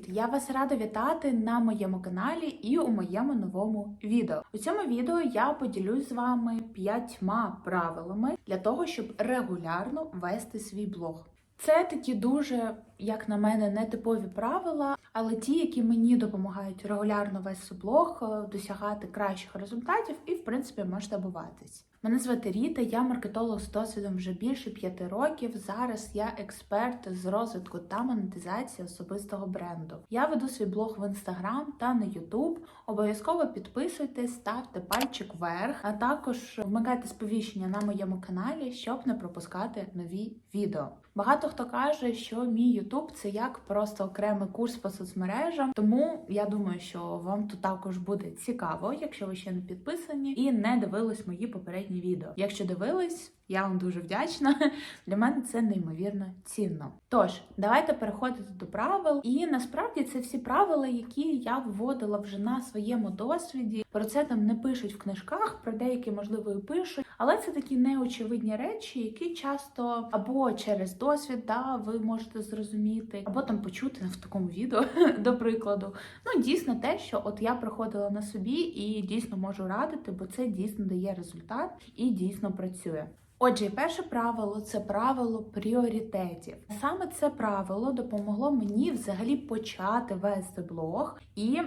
Привіт! Я вас рада вітати на моєму каналі і у моєму новому відео. У цьому відео я поділюсь з вами п'ятьма правилами для того, щоб регулярно вести свій блог. Це такі дуже, як на мене, нетипові правила, але ті, які мені допомагають регулярно вести блог, е, досягати кращих результатів і, в принципі, масштабуватись. Мене звати Ріта, я маркетолог з досвідом вже більше п'яти років. Зараз я експерт з розвитку та монетизації особистого бренду. Я веду свій блог в інстаграм та на Ютуб. Обов'язково підписуйтесь, ставте пальчик вверх, а також вмикайте сповіщення на моєму каналі, щоб не пропускати нові відео. Багато хто каже, що мій Ютуб це як просто окремий курс по соцмережам. Тому я думаю, що вам тут також буде цікаво, якщо ви ще не підписані і не дивились мої попередні відео. Якщо дивились, я вам дуже вдячна. Для мене це неймовірно цінно. Тож, давайте переходити до правил. І насправді це всі правила, які я вводила вже на своєму досвіді. Про це там не пишуть в книжках, про деякі можливо і пишуть, але це такі неочевидні речі, які часто або через досвід, да, ви можете зрозуміти, або там почути в такому відео, до прикладу. Ну, дійсно, те, що от я проходила на собі і дійсно можу радити, бо це дійсно дає результат і дійсно працює. Отже, перше правило це правило пріоритетів. Саме це правило допомогло мені взагалі почати вести блог і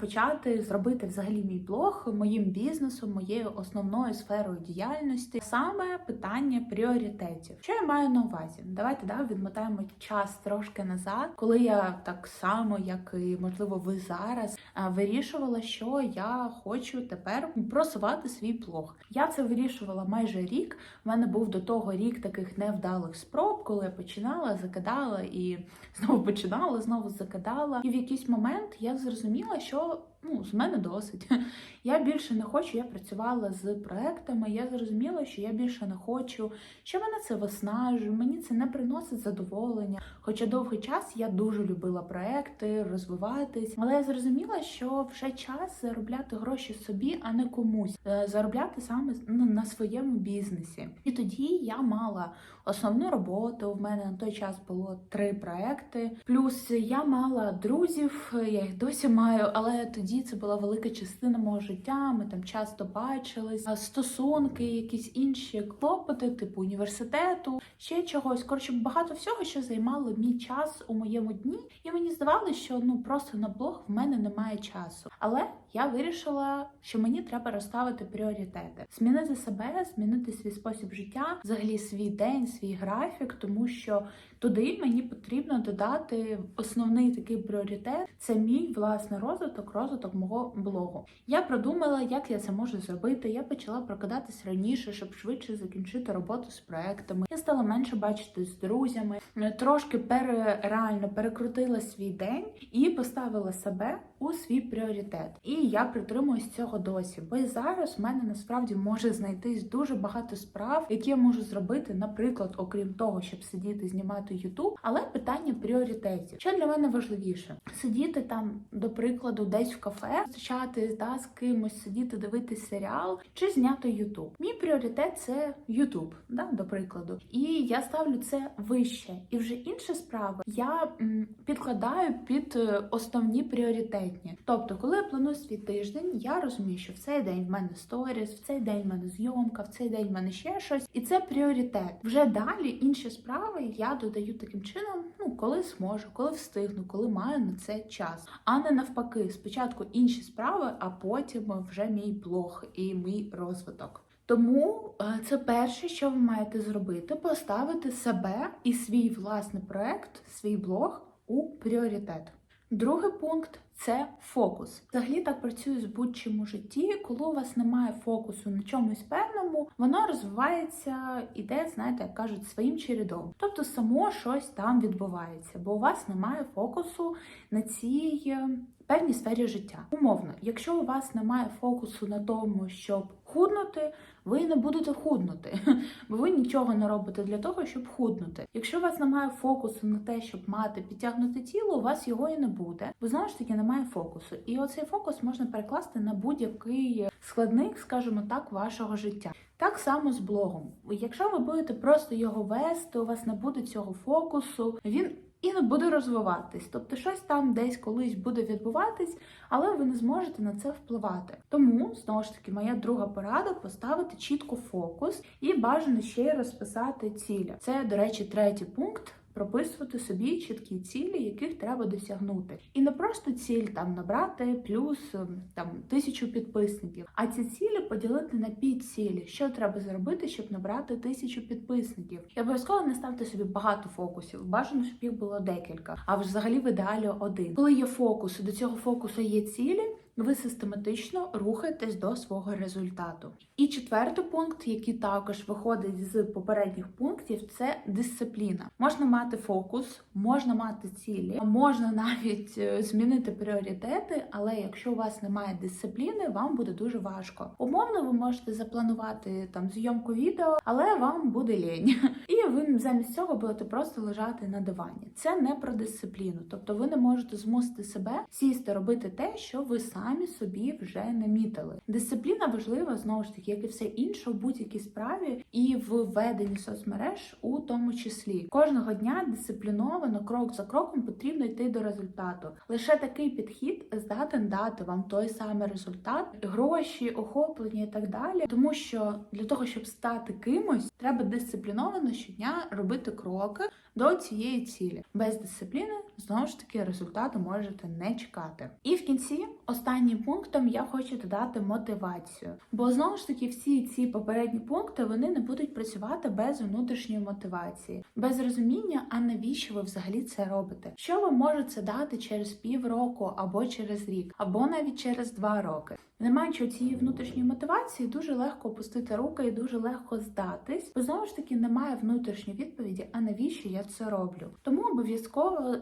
почати зробити взагалі мій блог моїм бізнесом, моєю основною сферою діяльності. Саме питання пріоритетів. Що я маю на увазі? Давайте да, відмотаємо час трошки назад, коли я так само, як і можливо ви зараз, вирішувала, що я хочу тепер просувати свій блог. Я це вирішувала майже рік. У мене був до того рік таких невдалих спроб, коли я починала, закидала і знову починала, знову закидала. І в якийсь момент я зрозуміла, що ну з мене досить. Я більше не хочу. Я працювала з проектами. Я зрозуміла, що я більше не хочу, що мене це виснажує, мені це не приносить задоволення. Хоча довгий час я дуже любила проекти, розвиватись, але я зрозуміла, що вже час заробляти гроші собі, а не комусь, Е, заробляти саме ну, на своєму бізнесі. І тоді я мала основну роботу. В мене на той час було три проекти. Плюс я мала друзів, я їх досі маю, але тоді це була велика частина мого життя. Ми там часто бачились, стосунки, якісь інші клопоти, типу університету, ще чогось. Коротше, багато всього, що займало мій час у моєму дні. І мені здавалося, що ну просто на блог в мене немає часу. Але я вирішила, що мені треба розставити пріоритети, змінити себе, змінити свій спосіб життя, взагалі свій день, свій графік, тому що туди мені потрібно додати основний такий пріоритет це мій власний розвиток, розвиток мого блогу. Я продумала, як я це можу зробити. Я почала прокидатись раніше, щоб швидше закінчити роботу з проектами. Я стала менше бачити з друзями, трошки пере, реально перекрутила свій день і поставила себе у свій пріоритет. І я притримуюсь цього досі. Бо зараз в мене насправді може знайтись дуже багато справ, які я можу зробити, наприклад, окрім того, щоб сидіти знімати YouTube, але питання пріоритетів. Що для мене важливіше? Сидіти там, до прикладу, десь в кафе, зустрічатись да, з кимось, сидіти, дивитись серіал чи зняти YouTube. Мій пріоритет це YouTube, да, до прикладу. І я ставлю це вище. І вже інші справи я м, підкладаю під е, основні пріоритетні. Тобто, коли я планую свій тиждень, я розумію, що в цей день в мене сторіс, в цей день в мене зйомка, в цей день в мене ще щось, і це пріоритет. Вже далі інші справи я додаю таким чином, ну коли зможу, коли встигну, коли маю на це час, а не навпаки, спочатку інші справи, а потім вже мій блог і мій розвиток. Тому е, це перше, що ви маєте зробити: поставити себе і свій власний проект, свій блог у пріоритет. Другий пункт це фокус. Взагалі так працює з будь-чим у житті. Коли у вас немає фокусу на чомусь певному, воно розвивається, іде, знаєте, як кажуть, своїм чередом. Тобто само щось там відбувається, бо у вас немає фокусу на цій е, певній сфері життя. Умовно, якщо у вас немає фокусу на тому, щоб худнути, ви не будете худнути, бо ви нічого не робите для того, щоб худнути. Якщо у вас немає фокусу на те, щоб мати підтягнуте тіло, у вас його і не буде, бо знову ж таки немає фокусу. І оцей фокус можна перекласти на будь-який складник, скажімо так, вашого життя. Так само з блогом. Якщо ви будете просто його вести, у вас не буде цього фокусу, він і не буде розвиватись. Тобто щось там десь колись буде відбуватись, але ви не зможете на це впливати. Тому знову ж таки, моя друга порада поставити чітко фокус і бажано ще й розписати цілі. Це, до речі, третій пункт. Прописувати собі чіткі цілі, яких треба досягнути, і не просто ціль там набрати плюс ем, там тисячу підписників, а ці цілі поділити на підцілі. Що треба зробити, щоб набрати тисячу підписників? І обов'язково не ставте собі багато фокусів. Бажано, щоб їх було декілька, а взагалі в ідеалі один. Коли є фокус, і до цього фокусу є цілі. Ви систематично рухаєтесь до свого результату. І четвертий пункт, який також виходить з попередніх пунктів, це дисципліна. Можна мати фокус, можна мати цілі, можна навіть е, змінити пріоритети, але якщо у вас немає дисципліни, вам буде дуже важко. Умовно, ви можете запланувати там зйомку відео, але вам буде лінь. І ви замість цього будете просто лежати на дивані. Це не про дисципліну, тобто ви не можете змусити себе сісти робити те, що ви самі собі вже намітили. Дисципліна важлива знову ж таки, як і все інше у будь-якій справі, і в веденні соцмереж у тому числі. Кожного дня дисципліновано, крок за кроком потрібно йти до результату. Лише такий підхід здатен дати вам той самий результат, гроші, охоплення і так далі. Тому що для того, щоб стати кимось, треба дисципліновано щодня робити кроки до цієї цілі. Без дисципліни знову ж таки результату можете не чекати. І в кінці останнім пунктом я хочу додати мотивацію. Бо знову ж таки всі ці попередні пункти вони не будуть працювати без внутрішньої мотивації, без розуміння, а навіщо ви взагалі це робите? Що ви можете дати через півроку або через рік, або навіть через два роки. Не маючи цієї внутрішньої мотивації, дуже легко опустити руки і дуже легко здатись, бо знову ж таки немає внутрішньої відповіді, а навіщо я це роблю. Тому обов'язково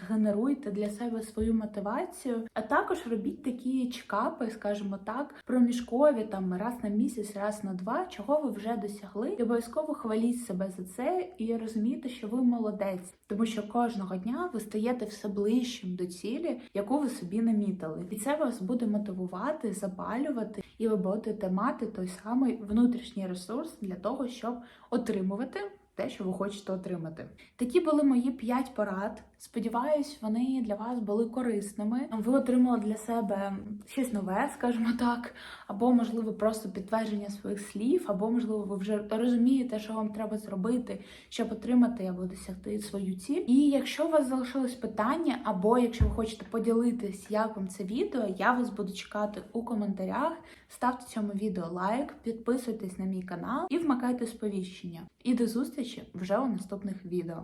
згенеруйте для себе свою мотивацію, а також робіть такі чекапи, скажімо так, проміжкові там раз на місяць, раз на два, чого ви вже досягли, і обов'язково хваліть себе за це і розумійте, що ви молодець, тому що кожного дня ви стаєте все ближчим до цілі, яку ви собі намітили, і це вас буде мотивувати, запалювати, і ви будете мати той самий внутрішній ресурс для того, щоб отримувати. Те, що ви хочете отримати, такі були мої 5 порад. Сподіваюсь, вони для вас були корисними. Ви отримали для себе щось нове, скажімо так, або можливо просто підтвердження своїх слів, або можливо, ви вже розумієте, що вам треба зробити, щоб отримати або досягти свою ціль. І якщо у вас залишилось питання, або якщо ви хочете поділитись, як вам це відео, я вас буду чекати у коментарях. Ставте цьому відео лайк, підписуйтесь на мій канал і вмикайте сповіщення. І до зустрічі вже у наступних відео.